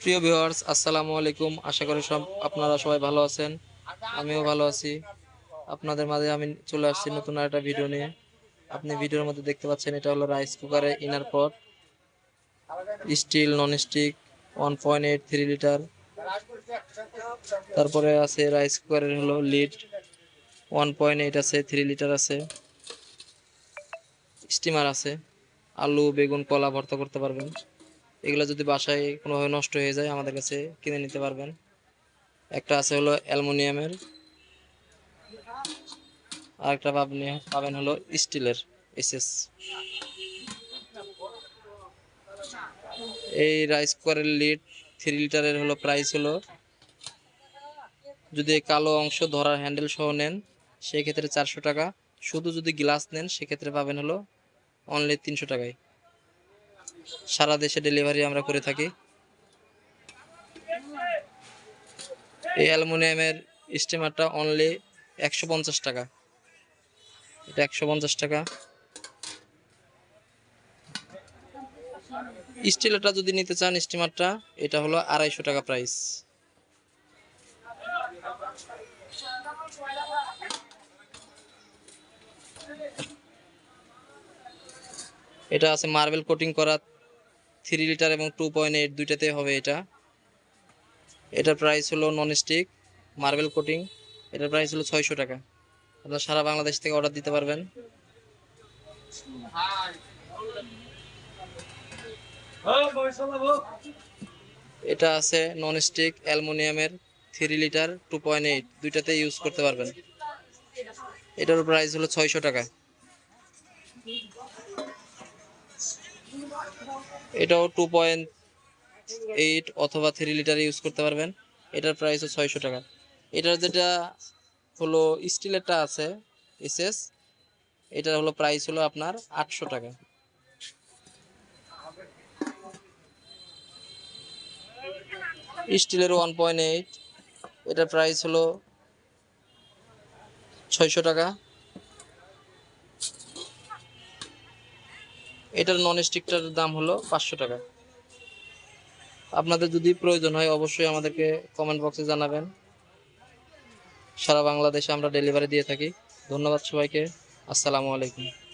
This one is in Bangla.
প্রিয় ভিউয়ার্স, আসসালামু আলাইকুম। আশা করি সব আপনারা সবাই ভালো আছেন। আমিও ভালো আছি। আপনাদের মাঝে আমি চলে আসছি নতুন একটা ভিডিও নিয়ে। আপনি ভিডিওর মধ্যে দেখতে পাচ্ছেন, এটা হলো রাইস কুকারে inner pot steel non stick one point eight three litre তারপরে আছে রাইস কুকারের হলো লিড ওয়ান পয়েন্ট এইট আছে থ্রি লিটার আছে। স্টিমার আছে। আলু, বেগুন, কলা ভর্তা করতে পারবেন। এগুলো যদি বাসায় কোনোভাবে নষ্ট হয়ে যায়, আমাদের কাছে কিনে নিতে পারবেন। একটা আছে হলো অ্যালুমিনিয়ামের আর একটা পাবেন পাবেন হলো স্টিলের এসএস। এই রাইস কুকারের লিড থ্রি লিটারের হলো প্রাইস হলো, যদি কালো অংশ ধরার হ্যান্ডেল সহ নেন, সেক্ষেত্রে চারশো টাকা। শুধু যদি গ্লাস নেন, সেক্ষেত্রে পাবেন হলো অনলি তিনশো টাকায়। সারা দেশে ডেলিভারি আমরা করে থাকি। এই অ্যালুমিনিয়ামের স্টিমারটা অনলি একশো পঞ্চাশ টাকা। এটা একশো পঞ্চাশ টাকা। স্টিলটা যদি নিতে চান স্টিমারটা এটা হলো আড়াইশো টাকা প্রাইস এটা আছে মার্বেল কোটিং করা থ্রি লিটার এবং টু পয়েন্ট এইট দুইটাতে হবে এটা। এটার প্রাইস হলো নন স্টিক মার্বেল কোটিং এটার প্রাইস হলো ছয়শো টাকা। আপনার সারা বাংলাদেশ থেকে অর্ডার দিতে পারবেন। এটা আছে নন স্টিক অ্যালুমিনিয়ামের three litre two point eight দুইটাতে ইউজ করতে পারবেন। এটার প্রাইস হলো ছয়শো টাকা। এটাও টু পয়েন্ট এইট অথবা থ্রি লিটার ইউজ করতে পারবেন। এটার প্রাইস ছয়শো টাকা। এটার যেটা হলো স্টিলেরটা আছে এসএস এটার হলো প্রাইস হলো আপনার আটশো টাকা। স্টিলের ওয়ান পয়েন্ট এইট এটার প্রাইস হলো ছয়শো টাকা। এটার নন স্টিকটার দাম হলো পাঁচশো টাকা। আপনাদের যদি প্রয়োজন হয়, অবশ্যই আমাদেরকে কমেন্ট বক্সে জানাবেন। সারা বাংলাদেশে আমরা ডেলিভারি দিয়ে থাকি। ধন্যবাদ সবাইকে। আসসালামু আলাইকুম।